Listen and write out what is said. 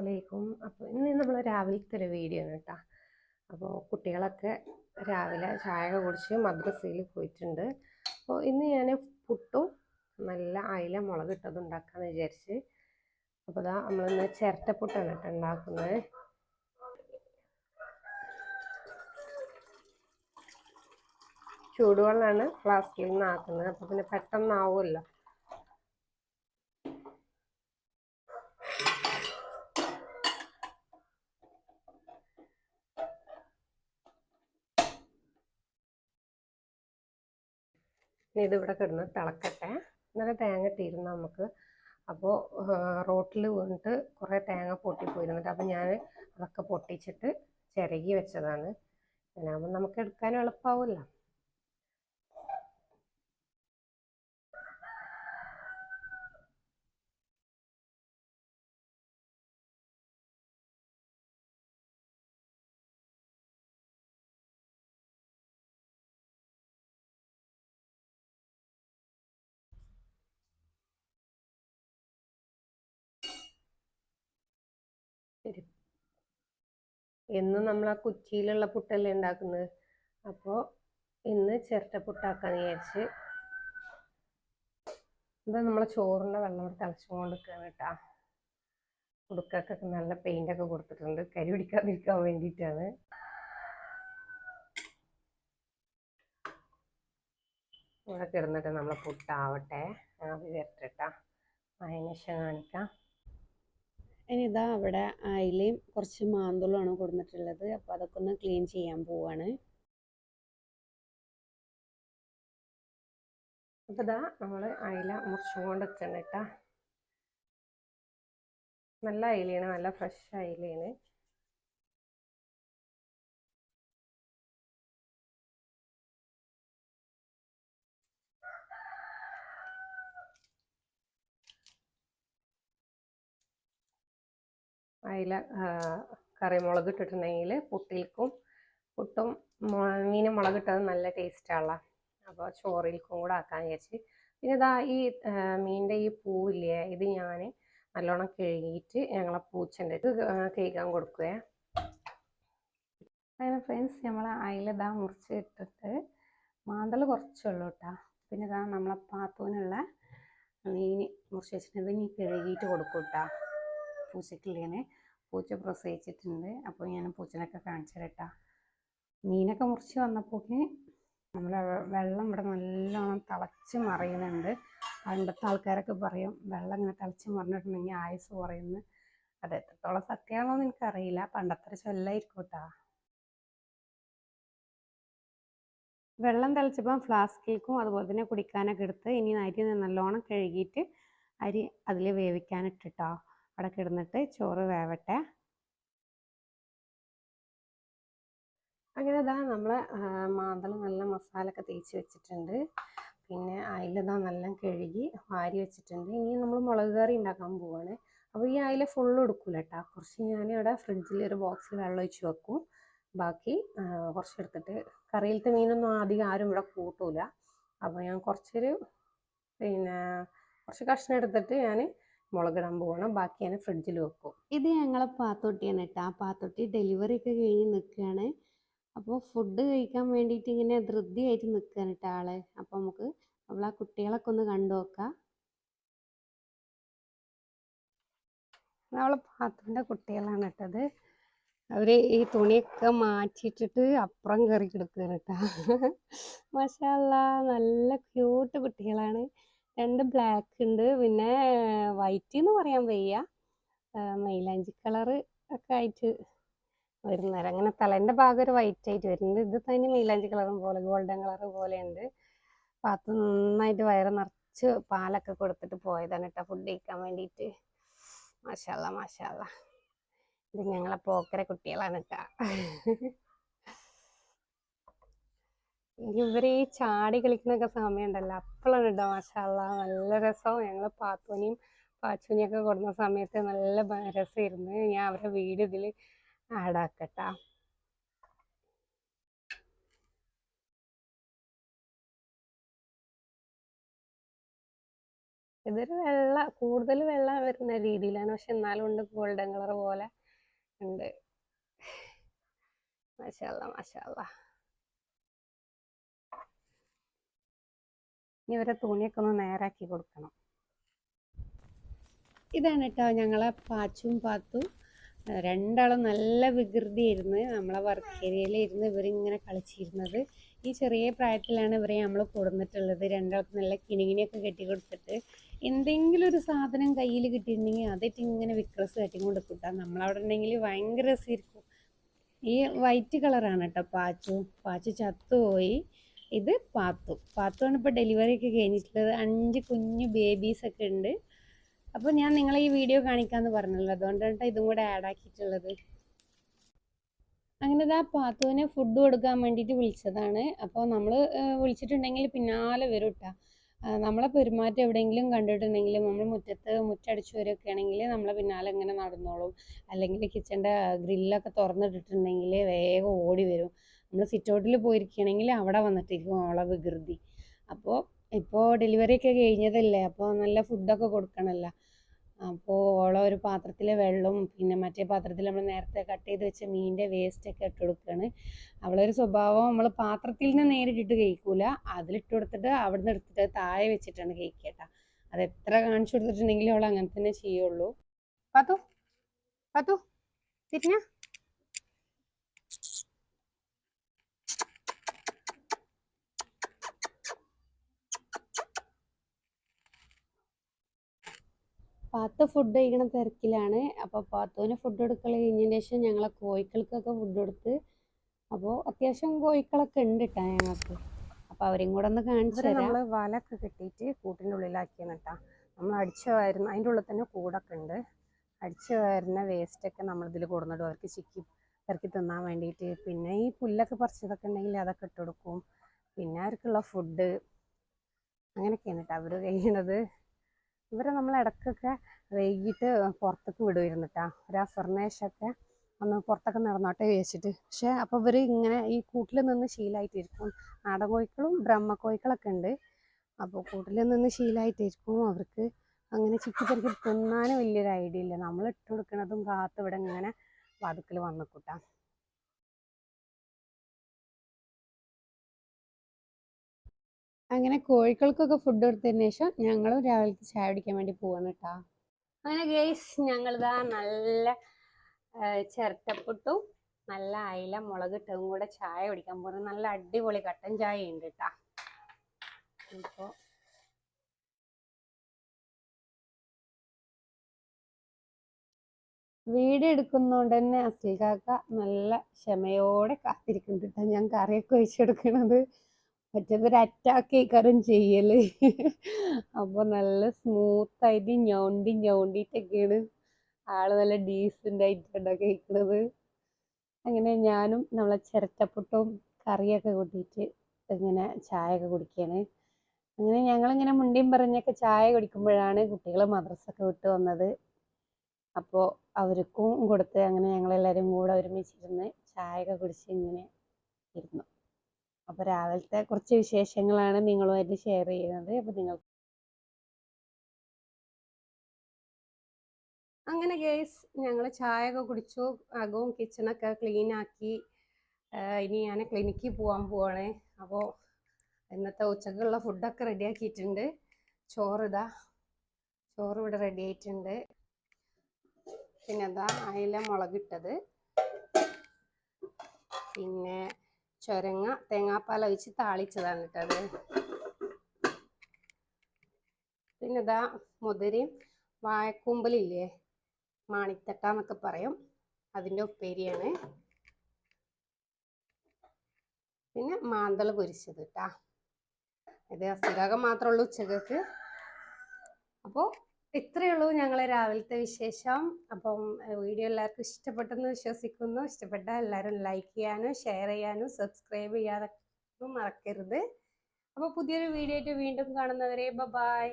അസ്സാമലൈക്കും അപ്പോൾ ഇന്ന് നമ്മൾ രാവിലത്തെ ഒരു വീഡിയോ ആണ് കേട്ടോ അപ്പോൾ കുട്ടികളൊക്കെ രാവിലെ ചായ കുടിച്ച് മദ്രസയിൽ പോയിട്ടുണ്ട്. അപ്പോൾ ഇന്ന് ഞാൻ പുട്ടും നല്ല അയില മുളക് ഇട്ടത് ഉണ്ടാക്കാമെന്ന് വിചാരിച്ച്. അപ്പോൾ ഇതാ നമ്മളിന്ന് ചിരട്ടപ്പുട്ടാണ് കേട്ടോ ഉണ്ടാക്കുന്നത്. ചൂടുവെള്ളമാണ് ഫ്ലാസ്കിൽ നിന്ന് ആക്കുന്നത്. അപ്പോൾ പിന്നെ പെട്ടെന്നാവുമല്ലോ. ഇനി ഇതിവിടെ കിടന്ന് തിളക്കട്ടെ. ഇന്നലെ തേങ്ങ ഇട്ടിരുന്നു നമുക്ക്. അപ്പോൾ റോട്ടിൽ വീണിട്ട് കുറേ തേങ്ങ പൊട്ടിപ്പോയിരുന്നിട്ട് അപ്പോൾ ഞാൻ അതൊക്കെ പൊട്ടിച്ചിട്ട് ചിരകി വെച്ചതാണ്. അങ്ങനെയാകുമ്പോൾ നമുക്ക് എടുക്കാൻ എളുപ്പമാവുമല്ലോ എന്നും നമ്മൾ ആ കുറ്റിയിലുള്ള പുട്ടല്ലേ ഉണ്ടാക്കുന്നത്. അപ്പോൾ ഇന്ന് ചിരട്ട പുട്ടാക്കാന്ന് വിചാരിച്ച് ഇതാ നമ്മളെ ചോറിന്റെ വെള്ളം ഇവിടെ തിളച്ചും നിൽക്കുകയാണ് കേട്ടോ. കുടുക്കൊക്കെ നല്ല പെയിന്റൊക്കെ കൊടുത്തിട്ടുണ്ട്. കരി പിടിക്കാതിരിക്കാൻ വേണ്ടിയിട്ടാണ്. ഇവിടെ കിടന്നിട്ട് നമ്മളെ പുട്ടാവട്ടെ. അത് ചിരട്ട ശേഷം കാണിക്കാം ഇനി ഇതാ അവിടെ അയിലയും കുറച്ച് മാന്തളുമാണ് കൊടുത്തിട്ടുള്ളത് അപ്പോൾ അതൊക്കെ ഒന്ന് ക്ലീൻ ചെയ്യാൻ പോവാണ്. അപ്പോൾ ഇതാ നമ്മൾ അയില മുറിച്ചുകൊണ്ട് വെച്ചിട്ടുണ്ട് കേട്ടോ. നല്ല അയിലയാണ് നല്ല ഫ്രഷ് അയിലയാണ്. അയില കറിമുളക് ഇട്ടിട്ടുണ്ടെങ്കിൽ പുട്ടിൽക്കും പുട്ടും മീൻ മുളകിട്ടത് നല്ല ടേസ്റ്റാണല്ലോ. അപ്പോൾ ചോറിൽക്കും കൂടെ ആക്കാൻ വിചാരിച്ച്. പിന്നെ ഇതാ ഈ മീനിന്റെ ഈ പൂവില്ലേ ഇത് ഞാൻ നല്ലോണം കഴുകിയിട്ട് ഞങ്ങളെ പൂച്ചന്റെ ഇത് കേൾക്കാൻ കൊടുക്കുകയെ. അങ്ങനെ ഫ്രണ്ട്സ് നമ്മൾ അതിലിതാ മുറിച്ച് ഇട്ടിട്ട് മാന്തൾ കുറച്ചുള്ളൂ കേട്ടോ പിന്നെ ഇതാ നമ്മളെ പാത്തൂനുള്ള മീൻ മുറിച്ച് വെച്ചിട്ടുണ്ട് ഇനി കഴുകിയിട്ട് കൊടുക്കും കേട്ടോ പൂച്ചക്കുള്ളേനെ പൂച്ച പ്രസവിച്ചിട്ടുണ്ട്. അപ്പോൾ ഞാൻ പൂച്ചനൊക്കെ കാണിച്ചു തരട്ടാ മീനൊക്കെ മുറിച്ച് വന്നപ്പോഴേക്ക് നമ്മൾ വെള്ളം ഇവിടെ നല്ലോണം തിളച്ച് മറിയുന്നുണ്ട്. പണ്ടത്തെ ആൾക്കാരൊക്കെ പറയും വെള്ളം ഇങ്ങനെ തിളച്ച് മറിഞ്ഞിട്ടുണ്ടെങ്കിൽ ആയുസ് കുറയുന്നു. അത് എത്രത്തോളം സത്യമാണോ എന്ന് എനിക്കറിയില്ല. പണ്ടത്തെ ചൊല്ലായിരിക്കും വെള്ളം തിളച്ചപ്പം ഫ്ലാസ്കിലേക്കും അതുപോലെ തന്നെ കുടിക്കാനൊക്കെ എടുത്ത് ഇനി അരി നല്ലോണം കഴുകിയിട്ട് അരി അതിൽ വേവിക്കാനിട്ടിട്ടോ. അവിടെ കിടന്നിട്ട് ചോറ് വേവട്ടെ. അങ്ങനെ ഇതാ നമ്മൾ മാന്തൾ നല്ല മസാല ഒക്കെ തേച്ച് വെച്ചിട്ടുണ്ട്. പിന്നെ അയിലതാ നല്ല കഴുകി വാരി വെച്ചിട്ടുണ്ട്. ഇനി നമ്മൾ മുളക് കറി ഉണ്ടാക്കാൻ പോവാണ്. അപ്പോൾ ഈ അയില ഫുള്ള് എടുക്കൂല കേട്ടോ കുറച്ച് ഞാൻ ഇവിടെ ഫ്രിഡ്ജിൽ ഒരു ബോക്സിൽ വെള്ളം ഒഴിച്ച് വെക്കും. ബാക്കി കുറച്ച് എടുത്തിട്ട് കറിയിലത്തെ മീനൊന്നും അധികം ആരും ഇവിടെ കൂട്ടൂല. അപ്പോൾ ഞാൻ കുറച്ചൊരു പിന്നെ കുറച്ച് കഷ്ണം എടുത്തിട്ട് ഞാൻ മുളകിടാൻ പോകണം. ബാക്കി ഞാൻ ഫ്രിഡ്ജിൽ വെക്കും. ഇത് ഞങ്ങളെ പാത്തൊട്ടിയാണ് കേട്ടോ. ആ പാത്തൊട്ടി ഡെലിവറി ഒക്കെ കഴിഞ്ഞ് നിൽക്കുകയാണ് അപ്പോൾ ഫുഡ് കഴിക്കാൻ വേണ്ടിയിട്ട് ഇങ്ങനെ ധൃതിയായിട്ട് നിൽക്കുകയാണ് കേട്ടോ ആൾ. അപ്പോൾ നമുക്ക് നമ്മൾ ആ കുട്ടികളൊക്കെ ഒന്ന് കണ്ടു നോക്കാം. നമ്മളെ പാത്തുന്റെ കുട്ടികളാണ് കേട്ടത് അവർ ഈ തുണിയൊക്കെ മാറ്റിയിട്ടിട്ട് അപ്പുറം കയറി കിടക്കുകയാണ് കേട്ടോ. മഷാല്ല നല്ല ക്യൂട്ട് കുട്ടികളാണ്. രണ്ട് ബ്ലാക്ക് ഉണ്ട് പിന്നെ വൈറ്റ് എന്ന് പറയാൻ വയ്യ. മൈലാഞ്ചി കളറ് ഒക്കെ ആയിട്ട് വരുന്നത്. അങ്ങനെ തലേന്റെ ഭാഗം ഒരു വൈറ്റ് ആയിട്ട് വരുന്നുണ്ട് ഇത് തന്നെ മൈലാഞ്ചി കളറും പോലെ ഗോൾഡൻ കളർ പോലെ ഉണ്ട് പാത്ത് നന്നായിട്ട് വയറ് നിറച്ച് പാലൊക്കെ കൊടുത്തിട്ട് പോയതാണ് കേട്ടോ. ഫുഡ് കഴിക്കാൻ വേണ്ടിയിട്ട് മാഷാല്ല മാഷാല്ല ഇത് ഞങ്ങളെ പോക്കര കുട്ടികളാണ് കേട്ടോ. ഇവർ ഈ ചാടി കളിക്കുന്നൊക്കെ സമയം ഉണ്ടല്ലോ അപ്പോഴാണ് കേട്ടോ മാഷാല്ല നല്ല രസം. ഞങ്ങൾ പാത്തൂനിയും പാച്ചൂനിയൊക്കെ കൊടുന്ന സമയത്ത് നല്ല രസമായിരുന്നു. ഞാൻ അവരുടെ വീട് ഇതിൽ ആഡാക്കട്ടാ ഇതൊരു വെള്ള കൂടുതൽ വെള്ളം വരുന്ന രീതിയിലാണ്. പക്ഷെ എന്നാലും ഉണ്ട് ഗോൾഡൻ കളർ പോലെ ഉണ്ട്. മാഷാല്ല മാഷാല്ല ഇനി ഇവരെ തുണിയൊക്കെ ഒന്ന് നേരാക്കി കൊടുക്കണം. ഇതാണ് കേട്ടോ ഞങ്ങളെ പാച്ചും പാത്തും. രണ്ടാളും നല്ല വികൃതിയായിരുന്നു. നമ്മളെ വർക്ക് ഏരിയയിലിരുന്ന് ഇവരിങ്ങനെ കളിച്ചിരുന്നത്. ഈ ചെറിയ പ്രായത്തിലാണ് ഇവരെ നമ്മൾ കൊടുന്നിട്ടുള്ളത്. രണ്ടാൾക്ക് നല്ല കിണികിണിയൊക്കെ കെട്ടി കൊടുത്തിട്ട് എന്തെങ്കിലും ഒരു സാധനം കയ്യിൽ കിട്ടിയിട്ടുണ്ടെങ്കിൽ അതായിട്ട് ഇങ്ങനെ വിക്രസ് കെട്ടിക്കൊണ്ട് കിട്ടാം നമ്മളവിടെ ഉണ്ടെങ്കിൽ ഭയങ്കര രസമായിരിക്കും. ഈ വൈറ്റ് കളറാണ് കേട്ടോ പാച്ചു. പാച്ചു ചത്തുപോയി. ഇത് പാത്തു. പാത്തുവാണ് ഇപ്പോൾ ഡെലിവറി ഒക്കെ കഴിഞ്ഞിട്ടുള്ളത്. അഞ്ച് കുഞ്ഞു ബേബീസ് ഒക്കെ ഉണ്ട്. അപ്പോൾ ഞാൻ നിങ്ങളെ ഈ വീഡിയോ കാണിക്കാമെന്ന് പറഞ്ഞല്ലോ. അതുകൊണ്ടാണ് ഇതും കൂടെ ആഡ് ആക്കിയിട്ടുള്ളത്. അങ്ങനെ ഇതാ പാത്തുവിന് ഫുഡ് കൊടുക്കാൻ വേണ്ടിയിട്ട് വിളിച്ചതാണ്. അപ്പോൾ നമ്മൾ വിളിച്ചിട്ടുണ്ടെങ്കിൽ പിന്നാലെ വരും കേട്ടോ നമ്മളെ പെരുമാറ്റം എവിടെയെങ്കിലും കണ്ടിട്ടുണ്ടെങ്കിൽ നമ്മൾ മുറ്റത്ത് മുറ്റടിച്ചു വരികയൊക്കെ ആണെങ്കിൽ നമ്മളെ പിന്നാലെ ഇങ്ങനെ നടന്നോളും. അല്ലെങ്കിൽ കിച്ചന്റെ ഗ്രില്ലൊക്കെ തുറന്നിട്ടിട്ടുണ്ടെങ്കിൽ വേഗം ഓടി വരും. നമ്മൾ സിറ്റൗട്ടിൽ പോയിരിക്കുകയാണെങ്കിൽ അവിടെ വന്നിട്ടിരിക്കും അവളെ വികൃതി. അപ്പോൾ ഇപ്പോൾ ഡെലിവറി ഒക്കെ കഴിഞ്ഞതല്ലേ? അപ്പോൾ നല്ല ഫുഡൊക്കെ കൊടുക്കണമല്ലോ അപ്പോൾ ഓളെ ഒരു പാത്രത്തിൽ വെള്ളവും പിന്നെ മറ്റേ പാത്രത്തിൽ നമ്മൾ നേരത്തെ കട്ട് ചെയ്ത് വെച്ച മീനിന്റെ വേസ്റ്റ് ഒക്കെ ഇട്ട് കൊടുക്കുകയാണ് അവളൊരു സ്വഭാവം നമ്മൾ പാത്രത്തിൽ നിന്ന് നേരിട്ടിട്ട് കഴിക്കൂല. അതിലിട്ട് കൊടുത്തിട്ട് അവിടെ നിന്ന് എടുത്തിട്ട് താഴെ വെച്ചിട്ടാണ് കഴിക്കുക കേട്ടോ അത് എത്ര കാണിച്ചു കൊടുത്തിട്ടുണ്ടെങ്കിലും അവൾ അങ്ങനെ തന്നെ ചെയ്യുള്ളൂ. പാത്തു പാത്തു തിരിഞ്ഞ. പാത്തു ഫുഡ് കഴിക്കണ തിരക്കിലാണ്. അപ്പോൾ പാത്തുവിന് ഫുഡ് കൊടുക്കൽ കഴിഞ്ഞതിന് ശേഷം ഞങ്ങളെ കോഴിക്കൾക്കൊക്കെ ഫുഡ് കൊടുത്ത് അപ്പോൾ അത്യാവശ്യം കോഴിക്കളൊക്കെ ഉണ്ട് കേട്ടോ ഞങ്ങൾക്ക്. അപ്പോൾ അവരെയും കൂടെ ഒന്ന് കാണിച്ചു തരാം. നമ്മൾ വലൊക്കെ കെട്ടിയിട്ട് കൂട്ടിന്റെ ഉള്ളിലാക്കിയാണ് കേട്ടോ നമ്മൾ അടിച്ചു വരുന്ന അതിന്റെ ഉള്ളിൽ തന്നെ കൂടൊക്കെ ഉണ്ട്. അടിച്ചു വരുന്ന വേസ്റ്റൊക്കെ നമ്മളിതിൽ കൊടുന്നിടും. അവർക്ക് ചിക്കി ഇറക്കി തിന്നാൻ വേണ്ടിയിട്ട്. പിന്നെ ഈ പുല്ലൊക്കെ പറിച്ചതൊക്കെ ഉണ്ടെങ്കിൽ അതൊക്കെ ഇട്ട് കൊടുക്കും. പിന്നെ അവർക്കുള്ള ഫുഡ് അങ്ങനെയൊക്കെയാണ് കേട്ടോ അവർ കഴിയണത് ഇവരെ നമ്മൾ ഇടക്കൊക്കെ വൈകിട്ട് പുറത്തേക്ക് വിടുമായിരുന്നു കേട്ടോ ഒരു അസർണേഷൊക്കെ ഒന്ന് പുറത്തൊക്കെ നടന്നോട്ടെ വിചാരിച്ചിട്ട്. പക്ഷേ അപ്പോൾ ഇവർ ഇങ്ങനെ ഈ കൂട്ടിൽ നിന്ന് ശീലമായിട്ടിരിക്കും നാടൻ കോഴിക്കളും ബ്രഹ്മ കോഴിക്കളൊക്കെ ഉണ്ട്. അപ്പോൾ കൂട്ടിൽ നിന്ന് ശീലമായിട്ടിരിക്കും അവർക്ക് അങ്ങനെ ചിക്കി പെറുക്കി തിന്നാനും വലിയൊരു ഐഡിയ ഇല്ല. നമ്മൾ ഇട്ട് കൊടുക്കണതും കാത്ത് ഇവിടെ ഇങ്ങനെ വാതുക്കൽ വന്നു കൂട്ടാം അങ്ങനെ കോഴികൾക്കൊക്കെ ഫുഡ് കൊടുത്തതിന് ശേഷം ഞങ്ങളും രാവിലത്തെ ചായ കുടിക്കാൻ വേണ്ടി പോവാണ് കേട്ടോ അങ്ങനെ ഗേസ് ഞങ്ങളിതാ നല്ല ചിരട്ടപ്പുട്ടും നല്ല അയില മുളക് ഇട്ടും കൂടെ ചായ കുടിക്കാൻ പോകുന്നത് നല്ല അടിപൊളി കട്ടൻ ചായ ഉണ്ട് കേട്ടോ ഇപ്പോൾ വീഡിയോ എടുക്കുന്നതുകൊണ്ട് തന്നെ അസിൽ കാക്ക നല്ല ക്ഷമയോടെ കാത്തിരിക്കുന്നുണ്ട് കേട്ടോ ഞാൻ കറിയൊക്കെ ഒഴിച്ചെടുക്കണത് മറ്റേതൊരു അറ്റാക്ക് കറും ചെയ്യൽ. അപ്പോൾ നല്ല സ്മൂത്ത് സ്മൂത്തായിട്ട് ഞൗണ്ടി ഞൗണ്ടിട്ടൊക്കെയാണ് ആൾ നല്ല ഡീസന്റ് ആയിട്ടാണ് കഴിക്കണത്. അങ്ങനെ ഞാനും നമ്മളെ ചിരട്ടപ്പുട്ടും കറിയൊക്കെ കൂട്ടിയിട്ട് ഇങ്ങനെ ചായ ഒക്കെ കുടിക്കുകയാണ് അങ്ങനെ ഞങ്ങളിങ്ങനെ മുണ്ടിയും പറഞ്ഞൊക്കെ ചായ കുടിക്കുമ്പോഴാണ് കുട്ടികൾ മദ്രസൊക്കെ വിട്ട് വന്നത്. അപ്പോൾ അവർക്കും കൊടുത്ത് അങ്ങനെ ഞങ്ങളെല്ലാവരും കൂടെ ഒരുമിച്ചിരുന്ന് ചായ ഒക്കെ കുടിച്ച് ഇങ്ങനെ ഇരുന്നു. അപ്പോൾ രാവിലത്തെ കുറച്ച് വിശേഷങ്ങളാണ് നിങ്ങളുമായിട്ട് ഷെയർ ചെയ്യുന്നത്. അപ്പോൾ നിങ്ങൾ അങ്ങനെ ഗേസ് ഞങ്ങൾ ചായ ഒക്കെ കുടിച്ചു. അകവും കിച്ചണൊക്കെ ക്ലീൻ ആക്കി. ഇനി ഞാൻ ക്ലിനിക്കിൽ പോകാൻ പോവാണ്. അപ്പോൾ ഇന്നത്തെ ഉച്ചക്കുള്ള ഫുഡൊക്കെ റെഡി ആക്കിയിട്ടുണ്ട്. ചോറ് ഇതാ. ചോറ് ഇവിടെ റെഡി ആയിട്ടുണ്ട്. പിന്നെ അതാ അയില മുളകിട്ടത്. പിന്നെ ചുരങ്ങ തേങ്ങാപ്പാൽ ഒഴിച്ച് താളിച്ചതാണ് കേട്ടത് പിന്നെ ഇതാ മുതിരയും വാഴക്കൂമ്പലില്ലേ? മാണിത്തട്ട എന്നൊക്കെ പറയും. അതിന്റെ ഉപ്പേരിയാണ്. പിന്നെ മാന്തൾ പൊരിച്ചത് കേട്ടാ ഇത് അസുഖം മാത്രമേ ഉള്ളൂ ഉച്ചയ്ക്ക് അപ്പോൾ ഇത്രയേ ഉള്ളൂ ഞങ്ങളെ രാവിലത്തെ വിശേഷം. അപ്പം വീഡിയോ എല്ലാവർക്കും ഇഷ്ടപ്പെട്ടെന്ന് വിശ്വസിക്കുന്നു. ഇഷ്ടപ്പെട്ട എല്ലാവരും ലൈക്ക് ചെയ്യാനും ഷെയർ ചെയ്യാനും സബ്സ്ക്രൈബ് ചെയ്യാതെ മറക്കരുത്. അപ്പോൾ പുതിയൊരു വീഡിയോ ആയിട്ട് വീണ്ടും കാണുന്നവരെ ബൈ